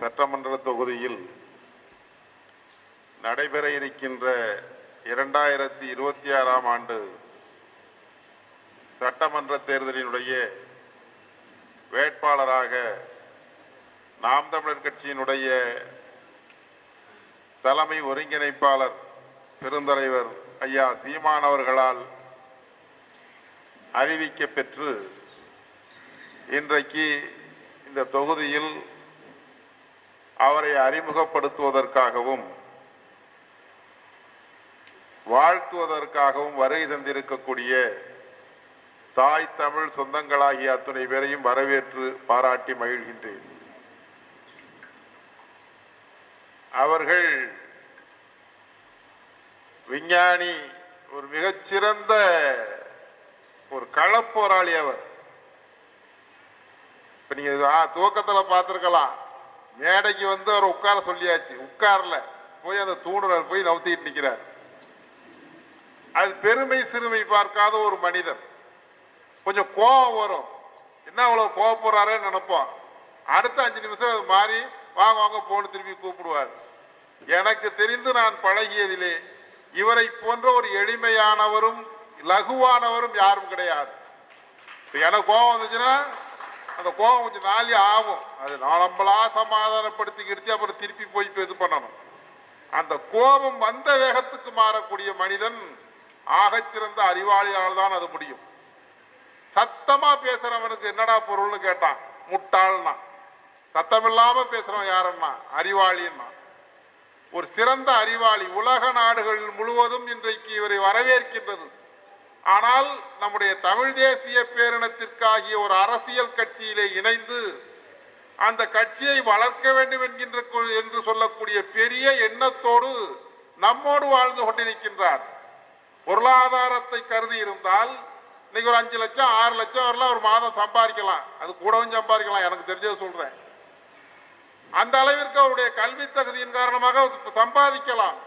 சட்டமன்ற தொகுதியில் நடைபெற இருக்கின்ற இரண்டாயிரத்தி இருபத்தி ஆறாம் ஆண்டு சட்டமன்ற தேர்தலினுடைய வேட்பாளராக நாம் தமிழர் கட்சியினுடைய தலைமை ஒருங்கிணைப்பாளர் பெருந்தலைவர் ஐயா சீமான் அவர்களால் அறிவிக்க பெற்று இன்றைக்கு இந்த தொகுதியில் அவரை அறிமுகப்படுத்துவதற்காகவும் வாழ்த்துவதற்காகவும் வருகை தந்திருக்கக்கூடிய தாய் தமிழ் சொந்தங்களாகிய அத்துணை பேரையும் வரவேற்று பாராட்டி மகிழ்கின்றேன். அவர்கள் விஞ்ஞானி ஒரு மிகச்சிறந்த ஒரு களப்போராளி அவர். இப்போ நீங்க துவக்கத்தில் துவக்கத்துல பார்த்திருக்கலாம். மேடைக்கு வந்து அவர் உட்கார சொல்லியாச்சு. உட்காரல. போய் அந்த தூணுறல் போய் நவுத்திட்டு நிற்கிறார் அது பெருமை சிறுமை பார்க்காத ஒரு மனிதர் கொஞ்சம் கோபம் வரும். என்ன அவ்வளோ கோவப்படுறாருன்னு நினைப்போம். அடுத்த அஞ்சு நிமிஷம் அது மாறி வாங்க வாங்க போன்னு திரும்பி கூப்பிடுவார். எனக்கு தெரிந்து நான் பழகியதிலே இவரை போன்ற ஒரு எளிமையானவரும் லகுவானவரும் யாரும் கிடையாது. எனக்கு கோபம் வந்துச்சுன்னா அந்த கோபம் கொஞ்சம் நாளே ஆகும். அது நான் நம்மளா சமாதானப்படுத்திக்கிடுத்து அப்புறம் திருப்பி போய் இப்போ இது பண்ணணும். அந்த கோபம் வந்த வேகத்துக்கு மாறக்கூடிய மனிதன் ஆகச்சிறந்த அறிவாளியால் தான் அது முடியும். சத்தமா பேசுறவனுக்கு என்னடா பொருள்னு கேட்டான். முட்டாள்னா. சத்தமில்லாம பேசுறவன் யாருன்னா? அறிவாளின்னா. ஒரு சிறந்த அறிவாளி உலக நாடுகள் முழுவதும் இன்றைக்கு இவரை வரவேற்கின்றது. ஆனால் நம்முடைய தமிழ் தேசிய பேரினத்திற்காகிய ஒரு அரசியல் கட்சியிலே இணைந்து அந்த கட்சியை வளர்க்க வேண்டும் என்கின்ற என்று சொல்லக்கூடிய பெரிய எண்ணத்தோடு நம்மோடு வாழ்ந்து கொண்டிருக்கின்றார். பொருளாதாரத்தை கருதி இருந்தால் இன்னைக்கு ஒரு அஞ்சு லட்சம் ஆறு லட்சம் வரலாம் ஒரு மாதம் சம்பாதிக்கலாம். அது கூடவும் சம்பாதிக்கலாம் எனக்கு தெரிஞ்சதை சொல்றேன். அந்த அளவிற்கு அவருடைய கல்வி தகுதியின் காரணமாக சம்பாதிக்கலாம்.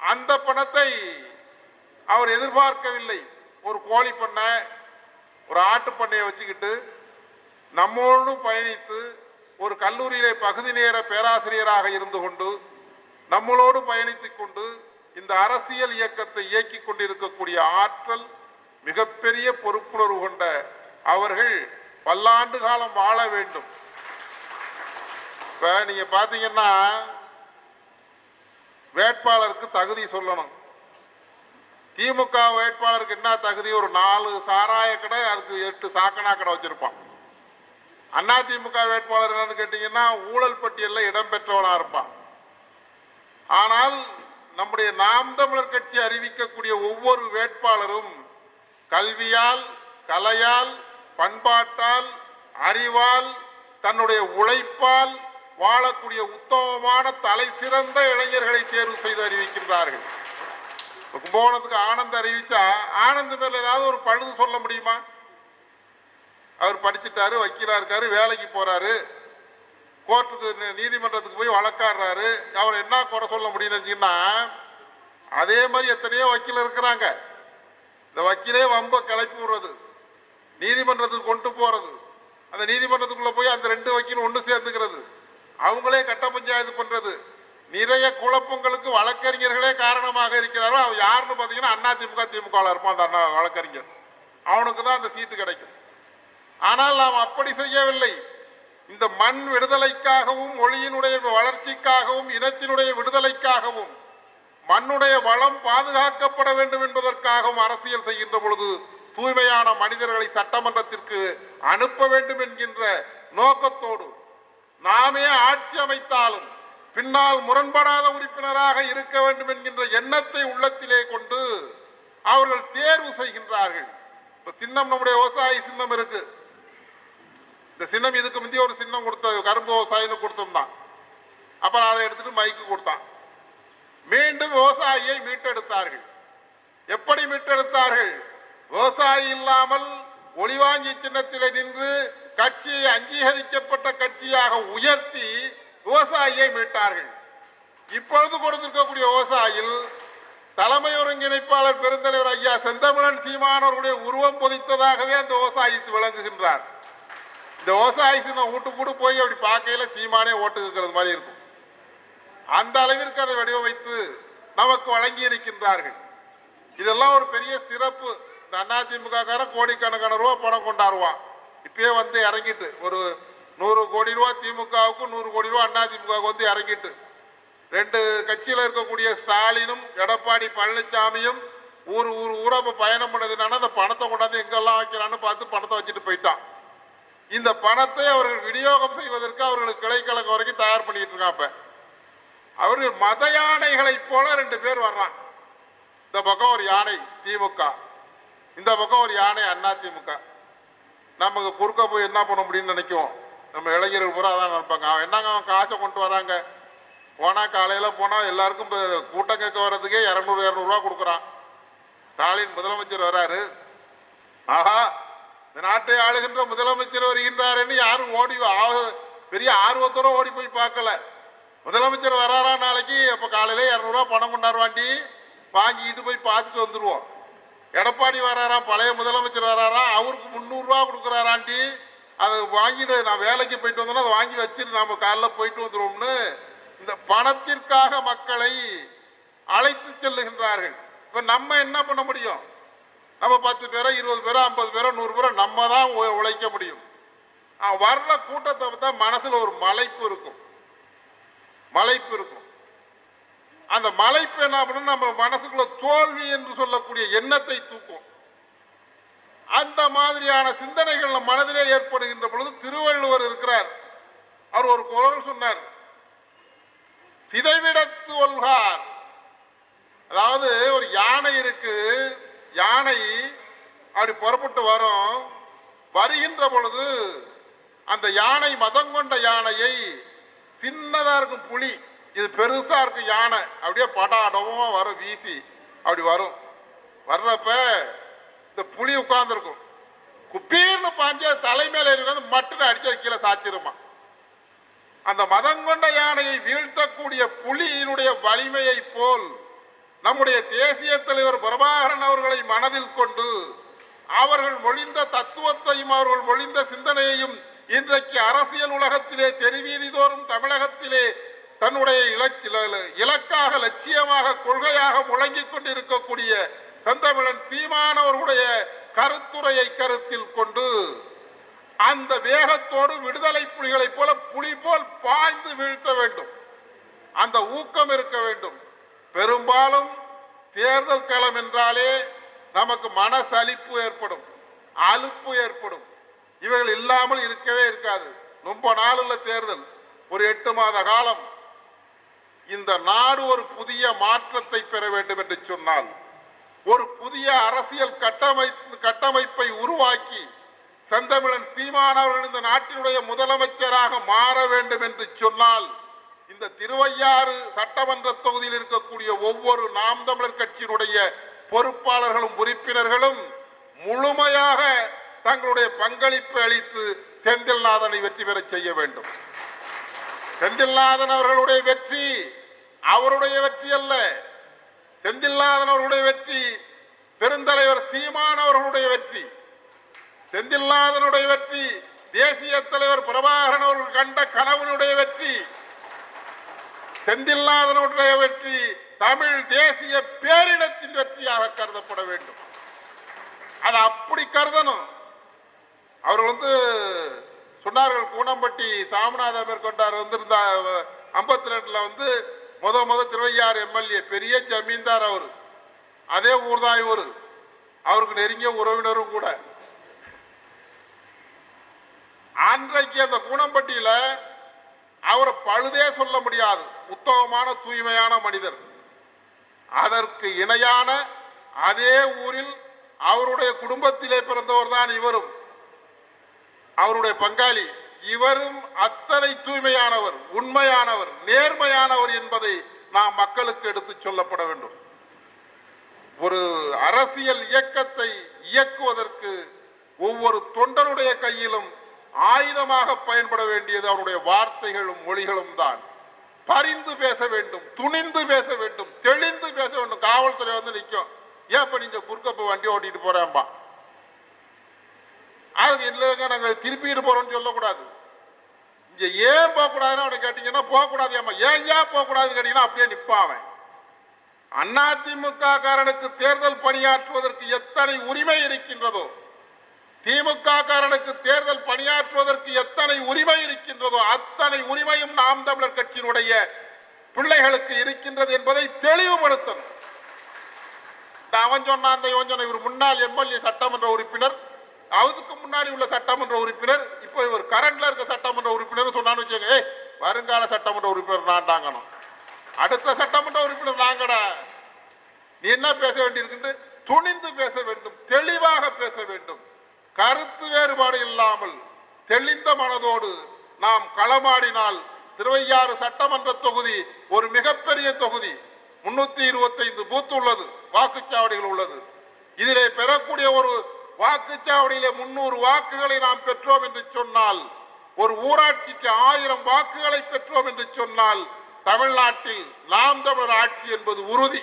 அந்த பணத்தை அவர் எதிர்பார்க்கவில்லை. ஒரு கோழி பண்ணை ஒரு ஆட்டு பண்ணையை வச்சுக்கிட்டு நம்மோடு பயணித்து ஒரு கல்லூரியிலே பகுதி நேர பேராசிரியராக இருந்து கொண்டு நம்மளோடு பயணித்துக் கொண்டு இந்த அரசியல் இயக்கத்தை இயக்கிக் கொண்டிருக்கக்கூடிய ஆற்றல் மிகப்பெரிய பொறுப்புணர்வு கொண்ட அவர்கள் பல்லாண்டு காலம் வாழ வேண்டும். இப்ப நீங்க பாத்தீங்கன்னா வேட்பாளருக்கு தகுதி சொல்லணும். திமுக வேட்பாளருக்கு என்ன தகுதி? ஒரு நாலு சாராய கடை அதுக்கு எட்டு சாக்கனா கடை வச்சிருப்பான். அண்ணா திமுக வேட்பாளர் என்னன்னு கேட்டீங்கன்னா ஊழல் பட்டியலில் இடம்பெற்றவனா இருப்பான். ஆனால் நம்முடைய நாம் தமிழர் கட்சி அறிவிக்கக்கூடிய ஒவ்வொரு வேட்பாளரும் கல்வியால் கலையால் பண்பாட்டால் அறிவால் தன்னுடைய உழைப்பால் வாழக்கூடிய உத்தமமான தலை சிறந்த இளைஞர்களை தேர்வு செய்து அறிவிக்கின்றார்கள். கும்பகோணத்துக்கு ஆனந்த் அறிவிச்சா ஆனந்த் மேல ஏதாவது ஒரு பழுது சொல்ல முடியுமா? அவர் படிச்சுட்டாரு வக்கீலா இருக்காரு வேலைக்கு போறாரு. கோர்ட்டுக்கு நீதிமன்றத்துக்கு போய் வழக்காடுறாரு. அவர் என்ன குறை சொல்ல முடியும்னு அதே மாதிரி எத்தனையோ வக்கீல் இருக்கிறாங்க. இந்த வக்கீலே வம்ப கிளப்பி விடுறது நீதிமன்றத்துக்கு கொண்டு போறது. அந்த நீதிமன்றத்துக்குள்ள போய் அந்த ரெண்டு வக்கீல் ஒன்று சேர்ந்துக்கிறது. அவங்களே கட்ட பஞ்சாயத்து பண்றது. நிறைய குழப்பங்களுக்கு வழக்கறிஞர்களே காரணமாக இருக்கிறார்கள். அவன் யாருன்னு பார்த்தீங்கன்னா அண்ணா திமுக திமுக இருப்பான் அந்த அண்ணா வழக்கறிஞர். அவனுக்கு தான் அந்த சீட்டு கிடைக்கும். ஆனால் நாம் அப்படி செய்யவில்லை. இந்த மண் விடுதலைக்காகவும் மொழியினுடைய வளர்ச்சிக்காகவும் இனத்தினுடைய விடுதலைக்காகவும் மண்ணுடைய வளம் பாதுகாக்கப்பட வேண்டும் என்பதற்காகவும் அரசியல் செய்கின்ற பொழுது தூய்மையான மனிதர்களை சட்டமன்றத்திற்கு அனுப்ப வேண்டும் என்கின்ற நோக்கத்தோடு நாமே ஆட்சி அமைத்தாலும் பின்னால் முரண்படாத உறுப்பினராக இருக்க வேண்டும் என்கின்ற எண்ணத்தை உள்ளத்திலே கொண்டு அவர்கள் தேர்வு செய்கின்றார்கள். இப்ப சின்னம் நம்முடைய விவசாயி சின்னம் இருக்கு. இந்த சின்னம் இதுக்கு முந்தைய ஒரு சின்னம் கொடுத்த கரும்பு விவசாயின்னு கொடுத்தோம்தான் அப்புறம் அதை எடுத்துட்டு மைக்கு கொடுத்தான். மீண்டும் விவசாயியை மீட்டெடுத்தார்கள். எப்படி மீட்டெடுத்தார்கள்? விவசாயி இல்லாமல் ஒளிவாங்கி சின்னத்திலே நின்று கட்சியை அங்கீகரிக்கப்பட்ட கட்சியாக உயர்த்தி விவசாயியை மீட்டார்கள். இப்பொழுது கொடுத்திருக்கக்கூடிய விவசாயியில் தலைமை ஒருங்கிணைப்பாளர் பெருந்தலைவர் ஐயா செந்தமிழன் சீமானவர்களுடைய உருவம் பொதித்ததாகவே அந்த விவசாயி விளங்குகின்றார். இந்த விவசாயி சின்ன வீட்டு கூட போய் அப்படி பார்க்கையில சீமானே ஓட்டு மாதிரி இருக்கும். அந்த அளவிற்கு அதை வடிவமைத்து நமக்கு வழங்கி இருக்கின்றார்கள் இதெல்லாம் ஒரு பெரிய சிறப்பு. அதிமுக காரன் கோடிக்கணக்கான ரூபா பணம் கொண்டாடுவான் இப்பயே வந்து இறங்கிட்டு ஒரு நூறு கோடி ரூபா திமுகவுக்கும் நூறு கோடி ரூபா அண்ணா திமுகவுக்கு வந்து இறங்கிட்டு. ரெண்டு கட்சியில் இருக்கக்கூடிய ஸ்டாலினும் எடப்பாடி பழனிசாமியும் ஊர் ஊர் ஊரா இப்போ பயணம் பண்ணதுனால அந்த பணத்தை கொண்டாந்து எங்கெல்லாம் வைக்கிறான்னு பார்த்து பணத்தை வச்சுட்டு போயிட்டான். இந்த பணத்தை அவர்கள் விநியோகம் செய்வதற்கு அவர்களுக்கு கிளைக்கழகம் வரைக்கும் தயார் பண்ணிட்டு இருக்கான் அவர்கள் மத யானைகளைப் போல ரெண்டு பேர் வர்றான் இந்த பக்கம் ஒரு யானை திமுக. இந்த பக்கம் ஒரு யானை அண்ணா திமுக. நமக்கு குறுக்க போய் என்ன பண்ண முடியும்னு நினைக்குவோம். நம்ம இளைஞர்கள் பூரா அதான் நினைப்பாங்க. அவன் என்னங்க அவன் காசை கொண்டு வராங்க? போனால் காலையில் போனால் எல்லாருக்கும் இப்போ கூட்டம் கேட்க வர்றதுக்கே இரநூறு இரநூறுவா கொடுக்குறான். ஸ்டாலின் முதலமைச்சர் வராரு. ஆஹா இந்த நாட்டை ஆளுகின்ற முதலமைச்சர் வருகின்றாருன்னு யாரும் ஓடி பெரிய ஆர்வத்தோட ஓடி போய் பார்க்கல. முதலமைச்சர் வராரா நாளைக்கு? அப்போ காலையில் இரநூறுவா பணம் கொண்டாடுவாண்டி வாங்கிட்டு போய் பார்த்துட்டு வந்துடுவோம் எடப்பாடி வராரா? பழைய முதலமைச்சர் வராரா? அவருக்கு முந்நூறுரூவா கொடுக்குறாராண்டி. அதை வாங்கிட்டு நான் வேலைக்கு போயிட்டு வந்தோன்னா அதை வாங்கி வச்சுட்டு நாம காலைல போயிட்டு வந்துடுவோம்னு இந்த பணத்திற்காக மக்களை அழைத்து செல்லுகின்றார்கள். இப்ப நம்ம என்ன பண்ண முடியும்? நம்ம பத்து பேரோ இருபது பேரோ ஐம்பது பேரோ நூறு பேரோ நம்ம தான் உழைக்க முடியும். வர்ற கூட்டத்தை பார்த்தா மனசுல ஒரு மலைப்பு இருக்கும். மலைப்பு இருக்கும். அந்த மலைப்பு என்ன பண்ணும் நம்ம மனசுக்குள்ள தோல்வி என்று சொல்லக்கூடிய எண்ணத்தை தூக்கும். அந்த மாதிரியான சிந்தனைகள் நம் மனதிலே ஏற்படுகின்ற பொழுது திருவள்ளுவர் இருக்கிறார். அவர் ஒரு குரல் சொன்னார். சிதைவிடத்து ஒல்கார் அதாவது ஒரு யானை இருக்கு. யானை அப்படி புறப்பட்டு வரும். வருகின்ற பொழுது அந்த யானை மதம் கொண்ட யானையை சின்னதா இருக்கும் புலி இது பெருசா இருக்கும் யானை அப்படியே படாடமா வரும் வீசி அப்படி வரும். வர்றப்ப இந்த புலி உட்கார்ந்துருக்கும். குப்பீர்னு பாஞ்சு அது தலை மேல இருக்கிறது மட்டும் அடிச்சு கீழே சாச்சிருமா அந்த மதம் கொண்ட யானையை வீழ்த்தக்கூடிய புலியினுடைய வலிமையை போல் நம்முடைய தேசிய தலைவர் பிரபாகரன் அவர்களை மனதில் கொண்டு அவர்கள் மொழிந்த தத்துவத்தையும் அவர்கள் மொழிந்த சிந்தனையையும் இன்றைக்கு அரசியல் உலகத்திலே தெருவீதி தோறும் தமிழகத்திலே தன்னுடைய இலக்காக லட்சியமாக கொள்கையாக முழங்கிக் கொண்டிருக்கக்கூடிய செந்தமிழன் சீமானவர்களுடைய கருத்துரையை கருத்தில் கொண்டு அந்த வேகத்தோடு விடுதலை புலிகளைப் போல புலி போல் பாய்ந்து வீழ்த்த வேண்டும். அந்த ஊக்கம் இருக்க வேண்டும். பெரும்பாலும் தேர்தல் களம் என்றாலே நமக்கு மனசலிப்பு ஏற்படும் அலுப்பு ஏற்படும். இவைகள் இல்லாமல் இருக்கவே இருக்காது. ரொம்ப நாள் உள்ள தேர்தல் ஒரு எட்டு மாத காலம். இந்த நாடு ஒரு புதிய மாற்றத்தை பெற வேண்டும் என்று சொன்னால் ஒரு புதிய அரசியல் கட்டமை கட்டமைப்பை உருவாக்கி செந்தமிழன் சீமானவர்கள் இந்த நாட்டினுடைய முதலமைச்சராக மாற வேண்டும் என்று சொன்னால் இந்த திருவையாறு சட்டமன்ற தொகுதியில் இருக்கக்கூடிய ஒவ்வொரு நாம் தமிழர் கட்சியினுடைய பொறுப்பாளர்களும் உறுப்பினர்களும் முழுமையாக தங்களுடைய பங்களிப்பை அளித்து செந்தில்நாதனை வெற்றி பெறச் செய்ய வேண்டும். செந்தில்நாதன் அவர்களுடைய வெற்றி அவருடைய வெற்றி அல்ல. செந்தில்லாதன் அவர்களுடைய வெற்றி பெருந்தலைவர் சீமான் அவர்களுடைய வெற்றி. செந்தில்லாதனுடைய வெற்றி தேசிய தலைவர் பிரபாகரன் அவர்கள் கண்ட கனவுனுடைய வெற்றி. செந்தில்லாதனுடைய வெற்றி தமிழ் தேசிய பேரினத்தின் வெற்றியாக கருதப்பட வேண்டும். அதை அப்படி கருதணும். அவர் வந்து சொன்னார்கள் கூனம்பட்டி சாமிநாத மேற்கொண்டார் வந்திருந்த ஐம்பத்தி ரெண்டுல வந்து முத முத திருவையாறு எம்எல்ஏ பெரிய ஜமீன்தார் அவர். அதே ஊர் தான் இவர். அவருக்கு நெருங்கிய உறவினரும் கூட. அன்றைக்கு அந்த கூனம்பட்டியில அவரை பழுதே சொல்ல முடியாது. உத்தமமான தூய்மையான மனிதர். அதற்கு இணையான அதே ஊரில் அவருடைய குடும்பத்திலே பிறந்தவர் தான் இவரும். அவருடைய பங்காளி. இவரும் அத்தனை தூய்மையானவர் உண்மையானவர் நேர்மையானவர் என்பதை நாம் மக்களுக்கு எடுத்துச் சொல்லப்பட வேண்டும். ஒரு அரசியல் இயக்கத்தை இயக்குவதற்கு ஒவ்வொரு தொண்டனுடைய கையிலும் ஆயுதமாக பயன்பட வேண்டியது அவருடைய வார்த்தைகளும் மொழிகளும் தான். பரிந்து பேச வேண்டும் துணிந்து பேச வேண்டும் தெளிந்து பேச வேண்டும். காவல்துறை வந்து நிற்கும் ஏன் இப்ப நீங்க குறுக்கப்ப வண்டி ஓட்டிட்டு போறேன்பா? அதுக்கு இல்லைங்க நாங்கள் திருப்பிட்டு போறோம்னு சொல்லக்கூடாது. இங்க ஏன் போகக்கூடாதுன்னு அவனை கேட்டீங்கன்னா போகக்கூடாது ஏமா ஏன் ஏன் போகக்கூடாதுன்னு கேட்டீங்கன்னா அப்படியே நிப்பான் அதிமுக காரனுக்கு தேர்தல் பணியாற்றுவதற்கு எத்தனை உரிமை இருக்கின்றதோ திமுக காரனுக்கு தேர்தல் பணியாற்றுவதற்கு எத்தனை உரிமை இருக்கின்றதோ அத்தனை உரிமையும் நாம் தமிழர் கட்சியினுடைய பிள்ளைகளுக்கு இருக்கின்றது என்பதை தெளிவுபடுத்தணும். அவன் சொன்னான் அந்த இவன் சொன்ன இவர் முன்னாள் எம்எல்ஏ சட்டமன்ற உறுப்பினர். அதுக்கு முன்னாடி உள்ள சட்டமன்ற உறுப்பினர் இப்போ இவர் கரண்ட்ல இருக்க சட்டமன்ற உறுப்பினர் சொன்னான்னு வச்சுக்கோங்க வருங்கால சட்டமன்ற உறுப்பினர் நான் தாங்கணும். அடுத்த சட்டமன்ற உறுப்பினர் நாங்கடா. நீ என்ன பேச வேண்டியிருக்குன்னு துணிந்து பேச வேண்டும் தெளிவாக பேச வேண்டும். கருத்து வேறுபாடு இல்லாமல் தெளிந்த மனதோடு நாம் களமாடினால் திருவையாறு சட்டமன்ற தொகுதி ஒரு மிகப்பெரிய தொகுதி. முன்னூத்தி இருபத்தைந்து பூத்து உள்ளது வாக்குச்சாவடிகள் உள்ளது. இதிலே பெறக்கூடிய ஒரு வாக்குச்சாவடியிலே முன்னூறு வாக்குகளை நாம் பெற்றோம் என்று சொன்னால் ஒரு ஊராட்சிக்கு ஆயிரம் வாக்குகளை பெற்றோம் என்று சொன்னால் தமிழ்நாட்டில் நாம் தமிழர் ஆட்சி என்பது உறுதி.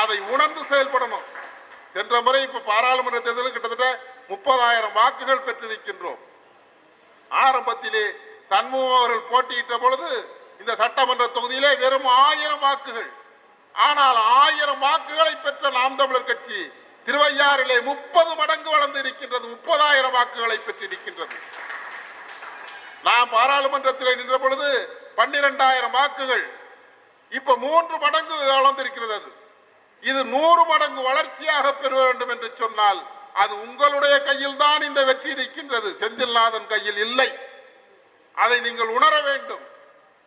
அதை உணர்ந்து செயல்படணும். சென்ற முறை இப்ப பாராளுமன்ற தேர்தலில் கிட்டத்தட்ட முப்பதாயிரம் வாக்குகள் பெற்றிருக்கின்றோம் ஆரம்பத்திலே சண்முகம் அவர்கள் போட்டியிட்ட பொழுது இந்த சட்டமன்ற தொகுதியிலே வெறும் ஆயிரம் வாக்குகள். ஆனால் ஆயிரம் வாக்குகளை பெற்ற நாம் தமிழர் கட்சி திருவையாறிலே முப்பது மடங்கு வளர்ந்து இருக்கின்றது முப்பதாயிரம் வாக்குகளை பெற்றிருக்கின்றது. நான் பாராளுமன்றத்தில் நின்ற பொழுது பன்னிரெண்டாயிரம் வாக்குகள். இப்ப மூன்று மடங்கு வளர்ந்திருக்கிறது அது. இது நூறு மடங்கு வளர்ச்சியாக பெற வேண்டும் என்று சொன்னால் அது உங்களுடைய கையில் தான் இந்த வெற்றி இருக்கின்றது. செந்தில்நாதன் கையில் இல்லை. அதை நீங்கள் உணர வேண்டும்.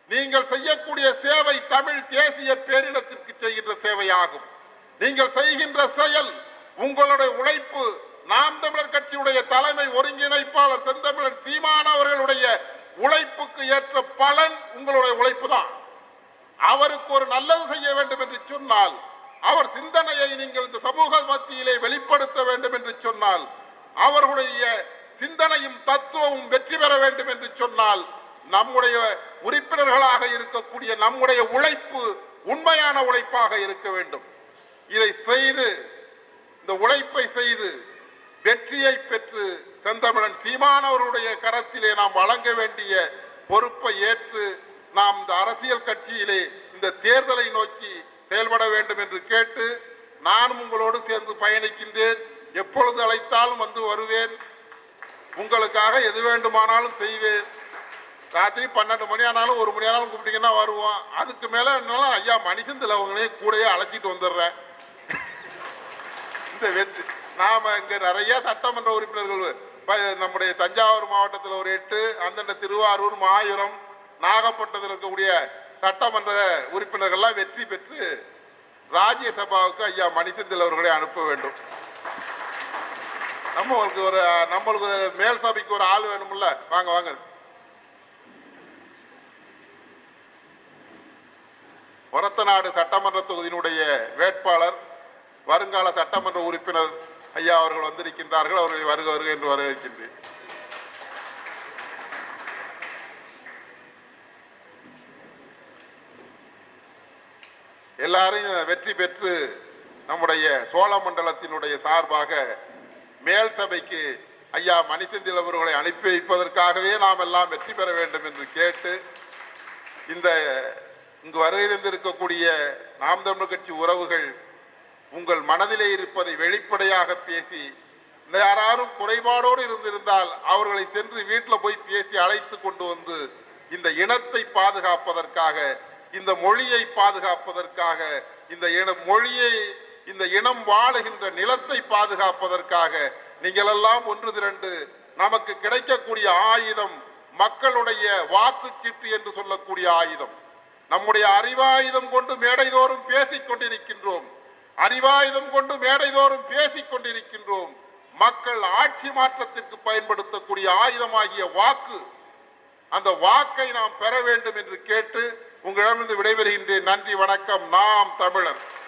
நீங்கள் செய்யக்கூடிய சேவை தமிழ் தேசிய பேரினத்திற்கு செய்கின்ற சேவையாகும். நீங்கள் செய்கின்ற செயல் உங்களுடைய உழைப்பு நாம் தமிழர் கட்சியுடைய தலைமை ஒருங்கிணைப்பாளர் செந்தமிழர் சீமான் அவர்களுடைய உழைப்புக்கு ஏற்ற பலன் உங்களுடைய உழைப்பு தான் அவருக்கு ஒரு நல்லது செய்ய வேண்டும் என்று சொன்னால் அவர் சிந்தனையை நீங்கள் இந்த சமூக மத்தியிலே வெளிப்படுத்த வேண்டும் என்று சொன்னால் அவர்களுடைய சிந்தனையும் தத்துவமும் வெற்றி பெற வேண்டும் என்று சொன்னால் நம்முடைய உறுப்பினர்களாக இருக்கக்கூடிய நம்முடைய உழைப்பு உண்மையான உழைப்பாக இருக்க வேண்டும். இதை செய்து இந்த உழைப்பை செய்து வெற்றியை பெற்று செந்தமிழன் சீமானவருடைய கரத்திலே நாம் வழங்க வேண்டிய பொறுப்பை ஏற்று நாம் இந்த அரசியல் கட்சியிலே இந்த தேர்தலை நோக்கி செயல்பட வேண்டும் என்று கேட்டு நானும் உங்களோடு சேர்ந்து பயணிக்கின்றேன். எப்பொழுது அழைத்தாலும் வந்து வருவேன். உங்களுக்காக எது வேண்டுமானாலும் செய்வேன். ராத்திரி பன்னெண்டு மணி ஆனாலும் ஒரு மணி ஆனாலும் கூப்பிட்டீங்கன்னா வருவோம். அதுக்கு மேலே என்னாலும் ஐயா மனுஷன் அவங்களையும் கூடயே அழைச்சிட்டு வந்துடுறேன். வெற்றி நாம் இங்கே நிறைய சட்டமன்ற உறுப்பினர்கள் நம்முடைய தஞ்சாவூர் மாவட்டத்தில் ஒரு எட்டு அந்தந்த திருவாரூர் மாயூரம் நாகப்பட்டினத்தில் இருக்கக்கூடிய சட்டமன்ற உறுப்பினர்கள்லாம் வெற்றி பெற்று ராஜ்யசபாவுக்கு ஐயா மணிசந்தில் அவர்களை அனுப்ப வேண்டும். நம்மளுக்கு ஒரு நம்மளுக்கு மேல் சபைக்கு ஒரு ஆள் வேணும்ல? வாங்க வாங்க. ஒரத்தநாடு சட்டமன்ற தொகுதியினுடைய வேட்பாளர் வருங்கால சட்டமன்ற உறுப்பினர் ஐயா அவர்கள் வந்திருக்கின்றார்கள் அவர்களை வருக வருக என்று வரவேற்கின்றேன். எல்லாரும் வெற்றி பெற்று நம்முடைய சோழ மண்டலத்தினுடைய சார்பாக மேல் சபைக்கு ஐயா மணிசெந்தில் அவர்களை அனுப்பி வைப்பதற்காகவே நாம் எல்லாம் வெற்றி பெற வேண்டும் என்று கேட்டு இந்த இங்கு வருகை தந்திருக்கக்கூடிய நாம் தமிழ் கட்சி உறவுகள் உங்கள் மனதிலே இருப்பதை வெளிப்படையாக பேசி யாராரும் குறைபாடோடு இருந்திருந்தால் அவர்களை சென்று வீட்டில் போய் பேசி அழைத்து கொண்டு வந்து இந்த இனத்தை பாதுகாப்பதற்காக இந்த மொழியை பாதுகாப்பதற்காக இந்த இன மொழியை இந்த இனம் வாழுகின்ற நிலத்தை பாதுகாப்பதற்காக நீங்களெல்லாம் ஒன்று திரண்டு நமக்கு கிடைக்கக்கூடிய ஆயுதம் மக்களுடைய வாக்கு சீட்டு என்று சொல்லக்கூடிய ஆயுதம். நம்முடைய அறிவாயுதம் கொண்டு மேடைதோறும் பேசிக் கொண்டிருக்கின்றோம். அறிவாயுதம் கொண்டு மேடைதோறும் பேசிக் கொண்டிருக்கின்றோம். மக்கள் ஆட்சி மாற்றத்திற்கு பயன்படுத்தக்கூடிய ஆயுதமாகிய வாக்கு அந்த வாக்கை நாம் பெற வேண்டும் என்று கேட்டு உங்களிடமிருந்து விடைபெறுகின்றேன். நன்றி வணக்கம். நாம் தமிழர்.